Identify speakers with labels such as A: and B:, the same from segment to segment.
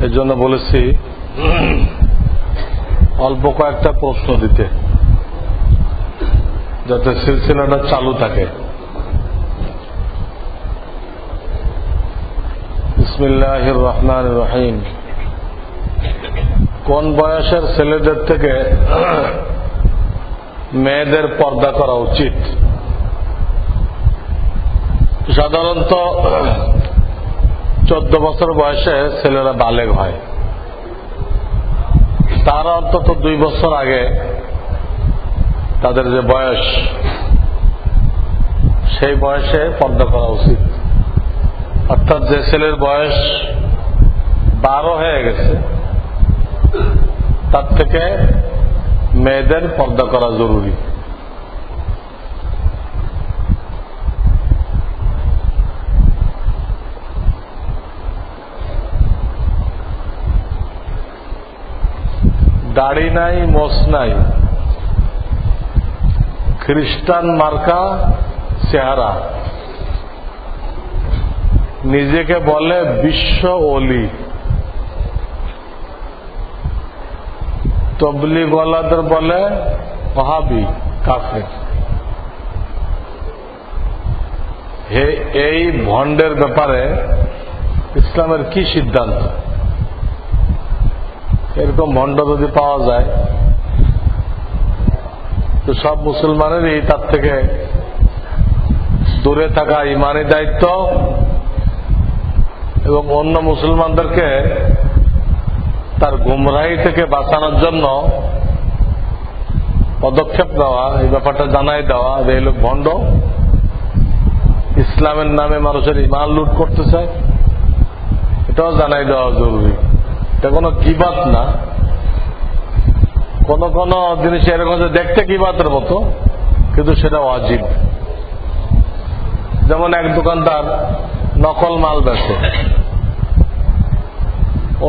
A: এর জন্য বলেছি, অল্প কয়েকটা প্রশ্ন দিতে, যাতে সিলসিলাটা চালু থাকে। বিসমিল্লাহ রহমান রহিম। কোন বয়সের ছেলেদের থেকে মেয়েদের পর্দা করা উচিত? সাধারণত চোদ্দ বছর বয়সে ছেলেরা বালেগ হয়। তার অন্তত দুই বছর আগে তাদের যে বয়স, সেই বয়সে পর্দা করা উচিত। অর্থাৎ যে ছেলের বয়স বারো হয়ে গেছে, তার থেকে মেয়েদের পর্দা করা জরুরি। দাড়ি নাই মোস নাই। খ্রিস্টান মার্কা চেহারা। নিজেকে বলে বিশ্ব অলি। তবলি গলাদের বলে ওহাবি, কাফের। হে, এই ভণ্ডের ব্যাপারে ইসলামের কি সিদ্ধান্ত? এরকম ভণ্ড যদি পাওয়া যায়, তো সব মুসলমানেরই তার থেকে দূরে থাকা ইমানি দায়িত্ব এবং অন্য মুসলমানদেরকে তার গুমরাহি থেকে বাঁচানোর জন্য পদক্ষেপ দেওয়া এই ব্যাপারটা জানাই দেওয়া, যে এই লোক ভণ্ড। ইসলামের নামে মানুষের ইমান লুট করতে চায় এটাও জানাই দেওয়া জরুরি। এটা কোনো কিবাত না। কোন কোন জিনিস এরকম দেখতে কিবাতের মতো, কিন্তু সেটা অজীব যেমন এক দোকানদার নকল মাল বেচে,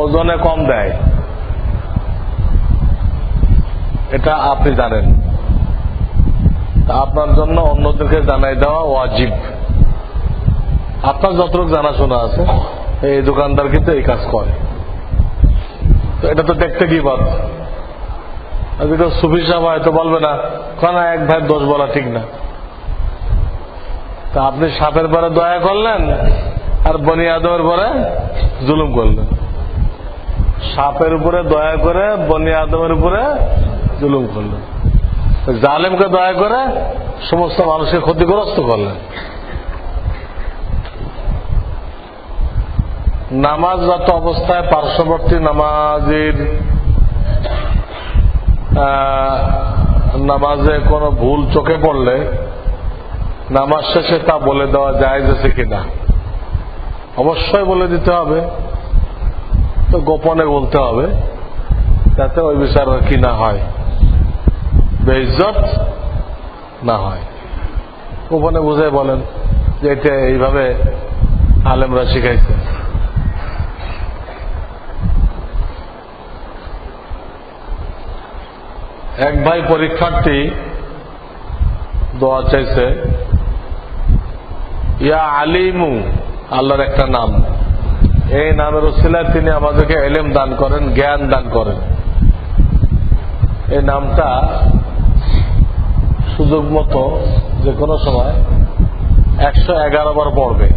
A: ওজনে কম দেয়। এটা আপনি জানেন। আপনার জন্য অন্যদেরকে জানাই দেওয়া ওয়াজিব। আপনার যতটুকু জানাশোনা আছে, এই দোকানদার কিন্তু এই কাজ করে। তো এটা তো দেখতে কি বাদ তো সুফি সাহেব হয়তো বলবে না, কেন এক ভাই দোষ বলা ঠিক না। তা আপনি সাপের পরে দয়া করলেন আর বনি আদমের পরে জুলুম করলেন। সাপের উপরে দয়া করে বনি আদমের উপরে জুলুম করলেন। জালেমকে দয়া করে সমস্ত মানুষকে ক্ষতিগ্রস্ত করলেন। নামাজরত অবস্থায় পার্শ্ববর্তী নামাজের নামাজে কোনো ভুল চোখে পড়লে নামাজ শেষে তা বলে দেওয়া যায় যাচ্ছে কিনা? অবশ্যই বলে দিতে হবে। তো গোপনে বলতে হবে যাতে ওই বিচার কি না হয়। বেইজত না হয়। গোপনে বুঝে বলেন যে এটা এইভাবে আলেমরা শিখাইছে। এক ভাই পরীক্ষার্থী দোয়া চাইছে, ইয়া আলিমু, আল্লাহর একটা নাম, এই নামের ওসিলায় তিনি আমাদেরকে এলেম দান করেন, জ্ঞান দান করেন। এই নামটা সুযোগ মতো যে কোনো সময় একশো এগারো বার পড়বে।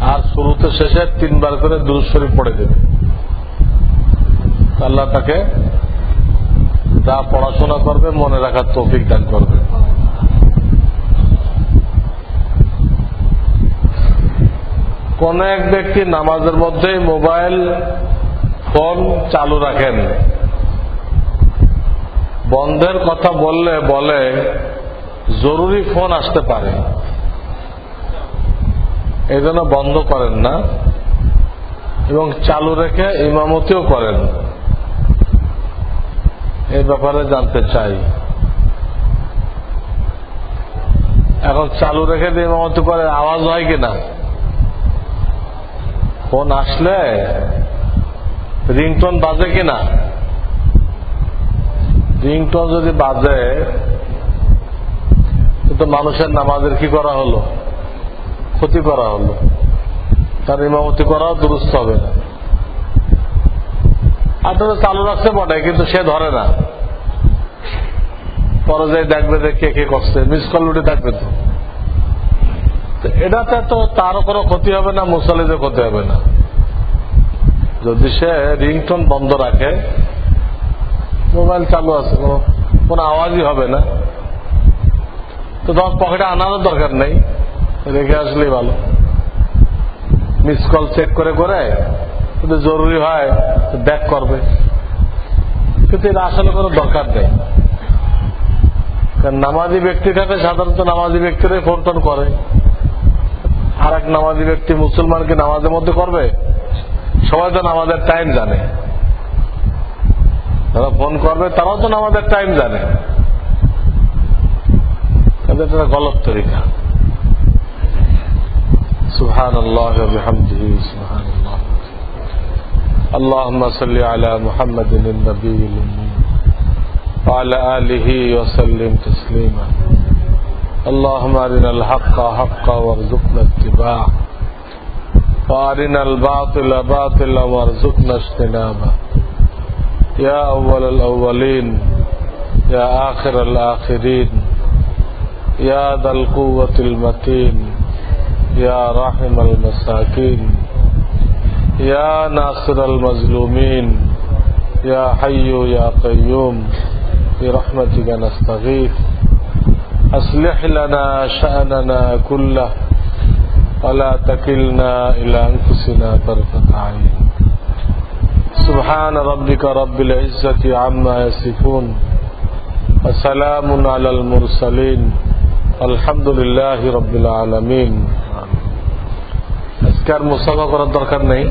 A: আর শুরুতে শেষে তিনবার করে দুরুদ শরীফ পড়ে দেবে। আল্লাহ তাকে যা পড়াশোনা করবে, মনে রাখার তৌফিক দান করবে। কোন এক ব্যক্তি নামাজের মধ্যে মোবাইল, ফোন চালু রাখেন। বন্ধের কথা বললে বলে, জরুরি ফোন আসতে পারে। এই বন্ধ করেন না, এবং চালু রেখে ইমামতিও করেন। এই ব্যাপারে জানতে চাই। এখন চালু রেখে দিয়ে ইমামতি করে আওয়াজ হয় কিনা? ফোন আসলে রিংটোন বাজে কিনা? রিংটোন যদি বাজে তো মানুষের নামাজের কি করা হলো? ক্ষতি করা হলো। তার ইমামতি করাও দুরুস্ত হবে না। আপনারা চালু রাখতে বটে, কিন্তু সে ধরে না। পরে যাই দেখবে যে কে কে করছে মিস কল উঠে দেখবে তো। এটাতে তো তারও কোনো ক্ষতি হবে না মুসলিদের ক্ষতি হবে না। যদি সে রিংটোন বন্ধ রাখে, মোবাইল চালু আছে, কোনো কোনো আওয়াজই হবে না। তো তোমার পকেটে আনারও দরকার নেই, রেখে আসলেই ভালো। মিস কল চেক করে করে যদি জরুরি হয় ব্যাক করবে। কিন্তু এটা আসলে কোনো দরকার নেই। কারণ নামাজি ব্যক্তি থাকে সাধারণত নামাজি ব্যক্তিরাই ফোন টোন করে আর এক নামাজি ব্যক্তি মুসলমানকে নামাজের মধ্যে করবে সবাই তো নামাজের টাইম জানে যারা ফোন করবে তারাও তো নামাজের টাইম জানে কিন্তু এটা একটা গলত তরিকা سبحان الله وبحمده سبحان الله اللهم صل على محمد النبي الأمي وعلى آله وسلم تسليما. اللهم أرنا الحق حقا وارزقنا اتباعه. وأرنا الباطل باطلا وارزقنا اجتنابه. يا أول الأولين يا آخر الآخرين يا ذا القوة المتين يا راحم المساكين يا ناصر المظلومين يا حي يا قيوم. برحمتك نستغيث أصلح لنا شأننا كله ولا تكلنا إلى أنفسنا طرفة عين سبحان ربك رب العزة عما يصفون وسلام على المرسلين الحمد لله رب العالمين আজকে আর মুসাফা করার দরকার নেই